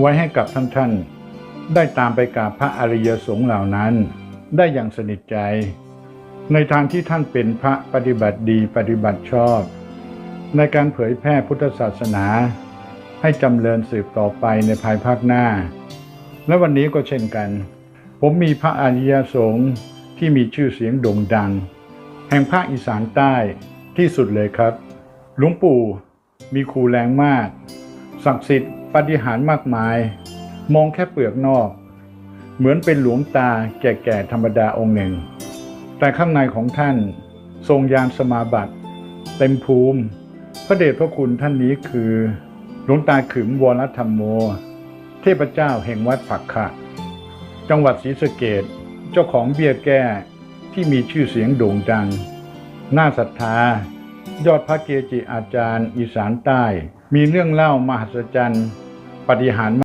ไว้ให้กับท่านท่านได้ตามไปกราบพระอริยสงฆ์เหล่านั้น ได้อย่างสนิทใจ ในทางที่ท่านเป็นพระปฏิบัติดีปฏิบัติชอบ ในการเผยแพร่พุทธศาสนา ให้จำเริญสืบต่อไปในภายภาคหน้า และวันนี้ก็เช่นกัน ผมมีพระอริยสงฆ์ที่มีชื่อเสียงโด่งดัง แห่งภาคอีสานใต้ที่สุดเลยครับหลวงปู่มีครูแรงมาก ศักดิ์สิทธิ์ ปฏิหารมากมาย มองแค่เปลือกนอก เหมือนเป็นหลวงตาแก่ๆธรรมดาองค์หนึ่ง แต่ข้างในของท่านทรงยานสมาบัติ เต็มภูมิ พระเดชพระคุณท่านนี้คือหลวงตาขึมวรธรรมโม เทพเจ้าแห่งวัดผักขะ จังหวัดศรีสะเกดเจ้าของเบี้ยแก้ที่มีชื่อเสียงโด่งดัง น่าศรัทธายอดพระเกจิอาจารย์อีสานใต้ มีเรื่องเล่ามหัศจรรย์ ปฏิหาร